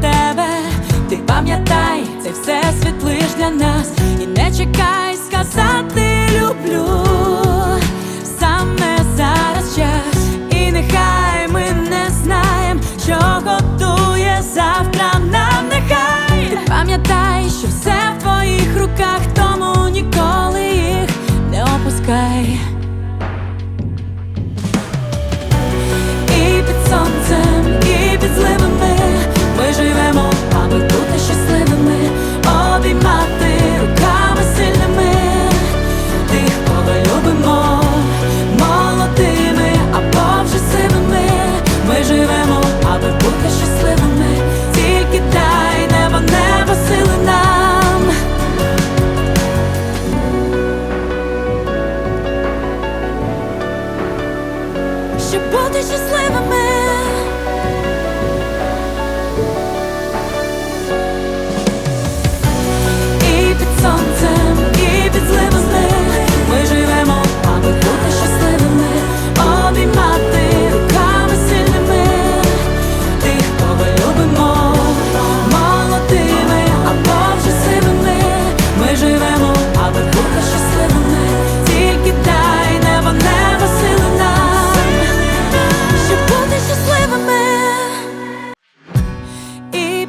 Тебе, ти пам'ятай, це все світ лиш для нас, і не чекай сказати люблю. Саме зараз час, і нехай ми не знаємо, що готує завтра нам нехай. Ти пам'ятай, що все